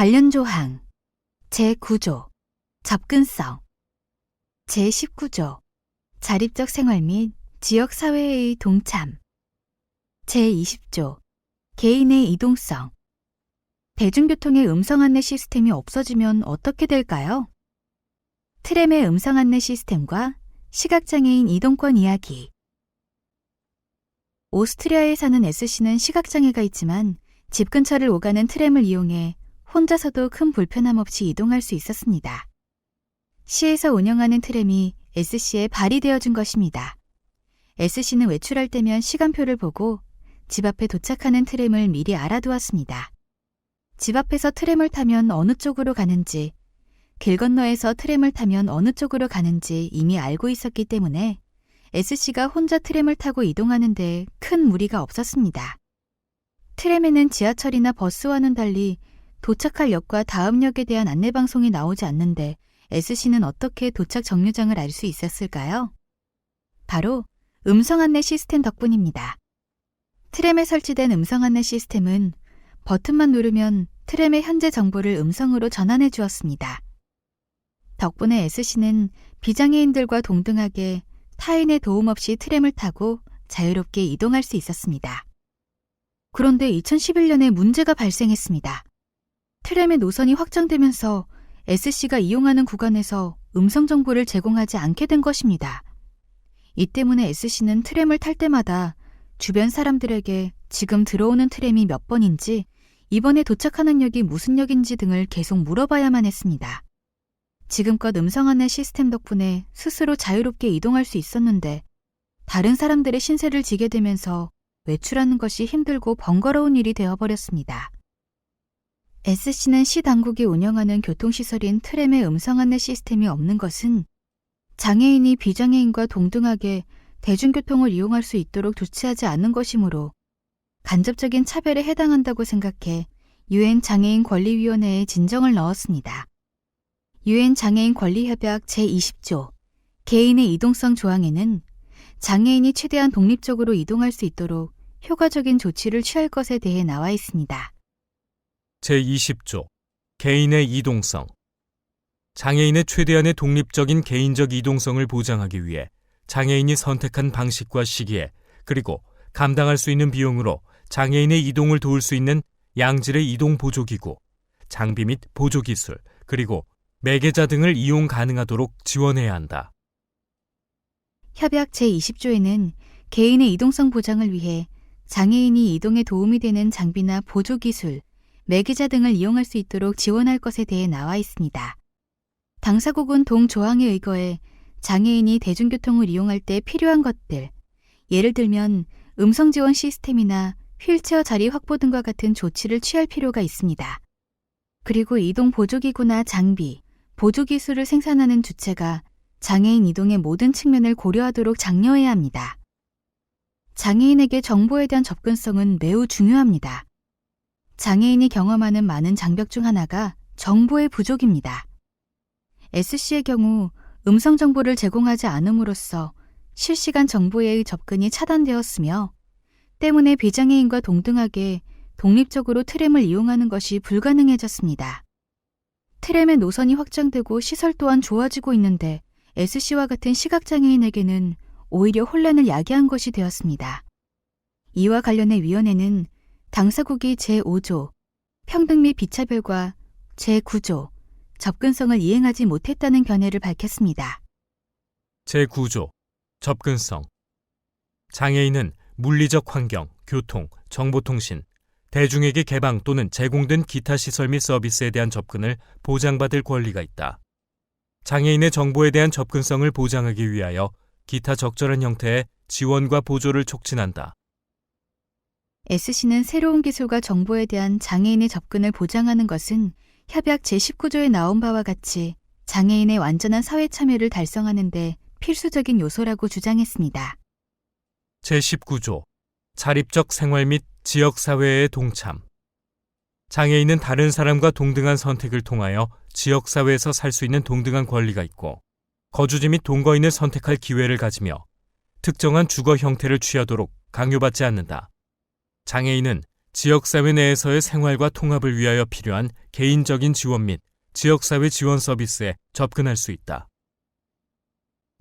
관련 조항. 제9조. 접근성. 제19조. 자립적 생활 및 지역 사회의 동참. 제20조. 개인의 이동성. 대중교통의 음성 안내 시스템이 없어지면 어떻게 될까요? 트램의 음성 안내 시스템과 시각장애인 이동권 이야기. 오스트리아에 사는 S씨는 시각장애가 있지만 집 근처를 오가는 트램을 이용해 혼자서도 큰 불편함 없이 이동할 수 있었습니다. 시에서 운영하는 트램이 S씨의 발이 되어준 것입니다. S씨는 외출할 때면 시간표를 보고 집 앞에 도착하는 트램을 미리 알아두었습니다. 집 앞에서 트램을 타면 어느 쪽으로 가는지, 길 건너에서 트램을 타면 어느 쪽으로 가는지 이미 알고 있었기 때문에 S씨가 혼자 트램을 타고 이동하는데 큰 무리가 없었습니다. 트램에는 지하철이나 버스와는 달리 도착할 역과 다음 역에 대한 안내방송이 나오지 않는데 S씨는 어떻게 도착 정류장을 알 수 있었을까요? 바로 음성 안내 시스템 덕분입니다. 트램에 설치된 음성 안내 시스템은 버튼만 누르면 트램의 현재 정보를 음성으로 전환해 주었습니다. 덕분에 S씨는 비장애인들과 동등하게 타인의 도움 없이 트램을 타고 자유롭게 이동할 수 있었습니다. 그런데 2011년에 문제가 발생했습니다. 트램의 노선이 확장되면서 S씨가 이용하는 구간에서 음성 정보를 제공하지 않게 된 것입니다. 이 때문에 S씨는 트램을 탈 때마다 주변 사람들에게 지금 들어오는 트램이 몇 번인지 이번에 도착하는 역이 무슨 역인지 등을 계속 물어봐야만 했습니다. 지금껏 음성 안내 시스템 덕분에 스스로 자유롭게 이동할 수 있었는데 다른 사람들의 신세를 지게 되면서 외출하는 것이 힘들고 번거로운 일이 되어버렸습니다. S씨는 시 당국이 운영하는 교통시설인 트램의 음성 안내 시스템이 없는 것은 장애인이 비장애인과 동등하게 대중교통을 이용할 수 있도록 조치하지 않는 것이므로 간접적인 차별에 해당한다고 생각해 유엔 장애인 권리위원회에 진정을 넣었습니다. 유엔 장애인 권리협약 제20조 개인의 이동성 조항에는 장애인이 최대한 독립적으로 이동할 수 있도록 효과적인 조치를 취할 것에 대해 나와 있습니다. 제20조 개인의 이동성 장애인의 최대한의 독립적인 개인적 이동성을 보장하기 위해 장애인이 선택한 방식과 시기에 그리고 감당할 수 있는 비용으로 장애인의 이동을 도울 수 있는 양질의 이동 보조기구, 장비 및 보조기술, 그리고 매개자 등을 이용 가능하도록 지원해야 한다. 협약 제20조에는 개인의 이동성 보장을 위해 장애인이 이동에 도움이 되는 장비나 보조기술, 매개자 등을 이용할 수 있도록 지원할 것에 대해 나와 있습니다. 당사국은 동조항에 의거해 장애인이 대중교통을 이용할 때 필요한 것들, 예를 들면 음성 지원 시스템이나 휠체어 자리 확보 등과 같은 조치를 취할 필요가 있습니다. 그리고 이동 보조기구나 장비, 보조기술을 생산하는 주체가 장애인 이동의 모든 측면을 고려하도록 장려해야 합니다. 장애인에게 정보에 대한 접근성은 매우 중요합니다. 장애인이 경험하는 많은 장벽 중 하나가 정보의 부족입니다. S씨의 경우 음성 정보를 제공하지 않음으로써 실시간 정보의 접근이 차단되었으며 때문에 비장애인과 동등하게 독립적으로 트램을 이용하는 것이 불가능해졌습니다. 트램의 노선이 확장되고 시설 또한 좋아지고 있는데 S씨와 같은 시각장애인에게는 오히려 혼란을 야기한 것이 되었습니다. 이와 관련해 위원회는 당사국이 제5조 평등 및 비차별과 제9조 접근성을 이행하지 못했다는 견해를 밝혔습니다. 제9조 접근성 장애인은 물리적 환경, 교통, 정보통신, 대중에게 개방 또는 제공된 기타 시설 및 서비스에 대한 접근을 보장받을 권리가 있다. 장애인의 정보에 대한 접근성을 보장하기 위하여 기타 적절한 형태의 지원과 보조를 촉진한다. S씨는 새로운 기술과 정보에 대한 장애인의 접근을 보장하는 것은 협약 제19조에 나온 바와 같이 장애인의 완전한 사회 참여를 달성하는 데 필수적인 요소라고 주장했습니다. 제19조 자립적 생활 및 지역 사회의 동참 장애인은 다른 사람과 동등한 선택을 통하여 지역 사회에서 살 수 있는 동등한 권리가 있고 거주지 및 동거인을 선택할 기회를 가지며 특정한 주거 형태를 취하도록 강요받지 않는다. 장애인은 지역사회 내에서의 생활과 통합을 위하여 필요한 개인적인 지원 및 지역사회 지원 서비스에 접근할 수 있다.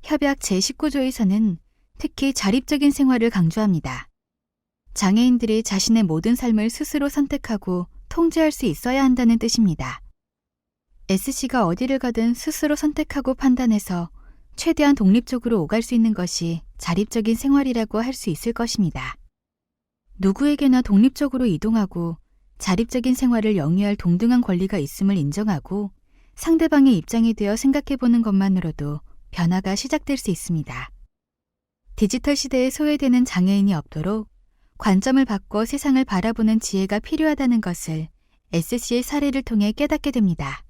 협약 제19조에서는 특히 자립적인 생활을 강조합니다. 장애인들이 자신의 모든 삶을 스스로 선택하고 통제할 수 있어야 한다는 뜻입니다. S씨가 어디를 가든 스스로 선택하고 판단해서 최대한 독립적으로 오갈 수 있는 것이 자립적인 생활이라고 할 수 있을 것입니다. 누구에게나 독립적으로 이동하고 자립적인 생활을 영위할 동등한 권리가 있음을 인정하고 상대방의 입장에 대어 생각해 보는 것만으로도 변화가 시작될 수 있습니다. 디지털 시대에 소외되는 장애인이 없도록 관점을 바꿔 세상을 바라보는 지혜가 필요하다는 것을 SC의 사례를 통해 깨닫게 됩니다.